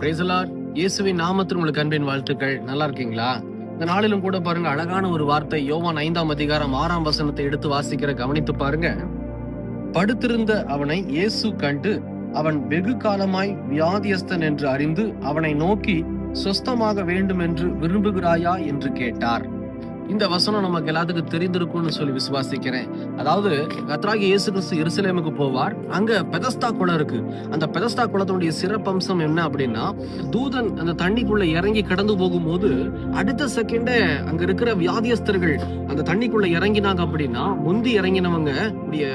பிரேசலார் இயேசுவின் நாமத்தில் உங்களுக்கு அன்பின் வாழ்த்துக்கள். நல்லா இருக்கீங்களா? இந்த நாளிலும் கூட பாருங்க அழகான ஒரு வார்த்தை யோவான் ஐந்தாம் அதிகாரம் ஆறாம் வசனத்தை எடுத்து வாசிக்கிற கவனித்து பாருங்க. படுத்திருந்த அவனை இயேசு கண்டு அவன் வெகு காலமாய் வியாதியஸ்தன் என்று அறிந்து அவனை நோக்கி சொஸ்தமாக வேண்டும் என்று விரும்புகிறாயா? என்று கேட்டார். இந்த வசனம் நமக்கு எல்லாத்துக்கும் தெரிந்திருக்கும்னு சொல்லி விசுவாசிக்கிறேன். அதாவது கத்ராகி இயேசு கிறிஸ்து எருசலேமுக்கு போவார். அங்க பெதஸ்தா குளம் இருக்கு. அந்த பெதஸ்தா குளத்தினுடைய சிறப்பம்சம் என்ன அப்படின்னா தூதன் அந்த தண்ணிக்குள்ள இறங்கி கடந்து போகும்போது அடுத்த செகண்டே அங்க இருக்கிற வியாதியஸ்தர்கள் அந்த தண்ணிக்குள்ள இறங்கினாங்க அப்படின்னா முந்தி இறங்கினவங்க உடைய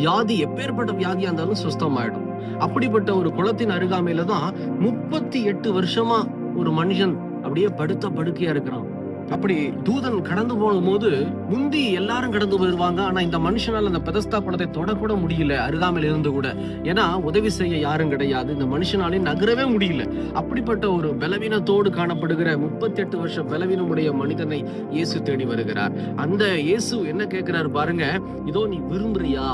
வியாதி எப்பேற்பட்ட வியாதியா இருந்தாலும் சுஸ்தமாயிடும். அப்படிப்பட்ட ஒரு குளத்தின் அருகாமையில தான் முப்பத்தி எட்டு வருஷமா ஒரு மனுஷன் அப்படியே படுத்த படுக்கையா இருக்கிறான். அப்படி தூதன் கடந்து போகும்போது முந்தி எல்லாரும் கடந்து போயிருவாங்க. ஆனா இந்த மனுஷனால அந்த பெதஸ்தா குளத்தை தொடக்கூட முடியல அருகாமல் இருந்து கூட. ஏன்னா உதவி செய்ய யாரும் கிடையாது. இந்த மனுஷனாலே நகரவே முடியல. அப்படிப்பட்ட ஒரு பலவீனத்தோடு காணப்படுகிற முப்பத்தி எட்டு வருஷம் பலவீனமுடைய மனிதனை இயேசு தேடி வருகிறார். அந்த இயேசு என்ன கேட்கிறாரு பாருங்க இதோ நீ விரும்புறியா?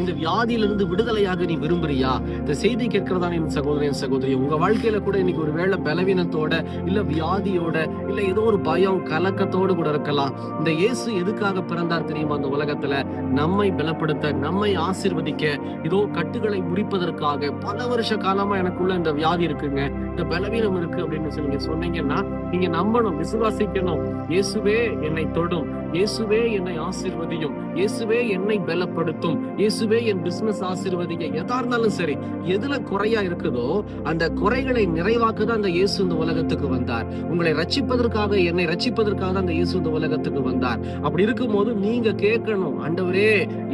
இந்த வியாதியிலிருந்து விடுதலையாக நீ விரும்புறியா? இந்த செய்தி கேட்கிறதா என் சகோதரன் சகோதரி உங்க வாழ்க்கையில கூட இன்னைக்கு ஒரு வேளை பலவீனத்தோட இல்ல வியாதியோட இல்ல ஏதோ ஒரு பயம் கலக்கத்தோடு கூட இருக்கலாம். இந்த இயேசு எதுக்காக பிறந்தார் தெரியுமா? அந்த உலகத்துல நம்மை பலப்படுத்த நம்மை ஆசிர்வதிக்க இதோ கட்டுகளை முறிப்பதற்காக. பல வருஷ காலமா எனக்குள்ள இந்த வியாதி இருக்குங்க. இந்த பலவீனம் இருக்கு அப்படின்னு சொல்லி சொன்னீங்கன்னா நீங்க நம்பணும் விசுவாசிக்கணும். இயேசுவே என்னை தொடும். இயேசுவே என்னை ஆசிர்வதியும். இயேசுவே என்னை பலப்படுத்தும். இயேசுவே என் பிசினஸ் ஆசிர்வதிக்க எதா இருந்தாலும் சரி எதுல குறையா இருக்குதோ அந்த குறைகளை நிறைவாக்க தான் அந்த இயேசு இந்த உலகத்துக்கு வந்தார். உங்களை ரட்சிப்பதற்காக என்னை ரட்சிப்பதற்காக தான் அந்த இயேசு இந்த உலகத்துக்கு வந்தார். அப்படி இருக்கும்போது நீங்க கேட்கணும் ஆண்டவரே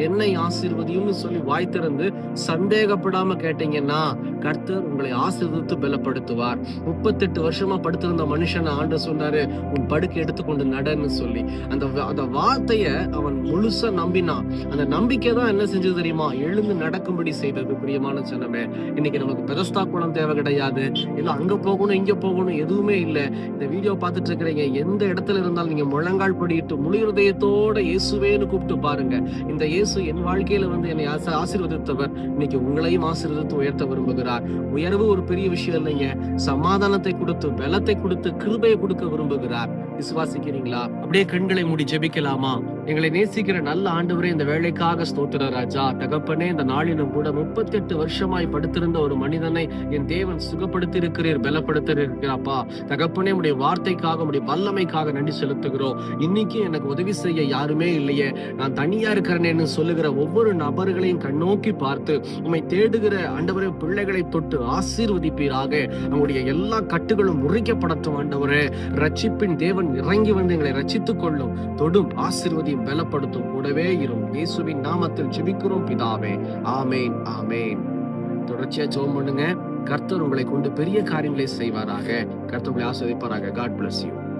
என்னை ஆசீர்வதியும்னு சொல்லி வாய் திறந்து சந்தேகப்படாம கேட்டீங்கன்னா கர்த்தர் உங்களை ஆசிர்வதித்து பலப்படுத்துவார். முப்பத்தெட்டு வருஷமா படுத்திருந்த மனுஷனை ஆண்டு சொன்னாரு உன் படுக்கை எடுத்துக்கொண்டு நடன்னு சொல்லி. அந்த அந்த வார்த்தைய அவன் முழுசா நம்பினான். அந்த நம்பிக்கை தான் என்ன செஞ்சது தெரியுமா? எழுந்து நடக்கும்படி செய்தது. பிரியமான ஜனமே இன்னைக்கு நமக்கு பெதஸ்தா குளம் தேவை கிடையாது. இல்ல அங்க போகணும் இங்க போகணும் எதுவுமே இல்லை. இந்த வீடியோ பார்த்துட்டு இருக்கிறீங்க எந்த இடத்துல இருந்தாலும் நீங்க முழங்கால் படிட்டு முழு இருதயத்தோட இயேசுவேன்னு கூப்பிட்டு பாருங்க. இந்த இயேசு என் வாழ்க்கையில வந்து என்னை ஆசீர்வதித்தவர். இன்னைக்கு உங்களையும் ஆசீர்வதித்து உயர்த்த விரும்புகிறார் உயர்வு ஒரு பெரிய விஷயம் இல்லைங்க. சமாதானத்தை கொடுத்து பலத்தை கொடுத்து கிருபையை கொடுக்க விரும்புகிறார். விசுவாசிக்கிறீங்களா? அப்படியே கண்களை மூடி ஜெபிக்கலாமா? எங்களை நேசிக்கிற நல்ல ஆண்டவரே இந்த வேலைக்காக ஸ்தோத்திர ராஜா. தகப்பனே இந்த நாளிலும் கூட முப்பத்தி எட்டு வருஷமாய் படுத்திருந்த ஒரு மனிதனை என் தேவன் சுகப்படுத்தி இருக்கிறீர் பலப்படுத்தி இருக்கிறாப்பா தகப்பனே உடைய வார்த்தைக்காக உடைய வல்லமைக்காக நன்றி செலுத்துகிறோம். இன்னைக்கு எனக்கு உதவி செய்ய யாருமே இல்லையே. நான் தனியா இருக்கிறேன்னு சொல்லுகிற ஒவ்வொரு நபர்களையும் கண்ணோக்கி பார்த்து உம்மை தேடுகிற ஆண்டவரே பிள்ளைகளை தொட்டு ஆசீர்வதிப்பீராக. நம்முடைய எல்லா கட்டுகளும் முறிக்கப்படட்டும் ஆண்டவரே. ரட்சிப்பின் தேவன் இறங்கி வந்து எங்களை ரட்சித்துக் கொள்ளும் தொடும் ஆசீர்வதி பலப்படுத்தும் கூடவே இரும். இயேசுவின் நாமத்தில் ஜெபிக்கிறோம் பிதாவே. ஆமேன் ஆமேன். தொடர்ச்சியா ஜெபம் பண்ணுங்க. கர்த்தர் உங்களை கொண்டு பெரிய காரியங்களை செய்வாராக. கர்த்தர் உங்களை ஆஸ்வதிப்பாராக காட் பிளஸ் யூ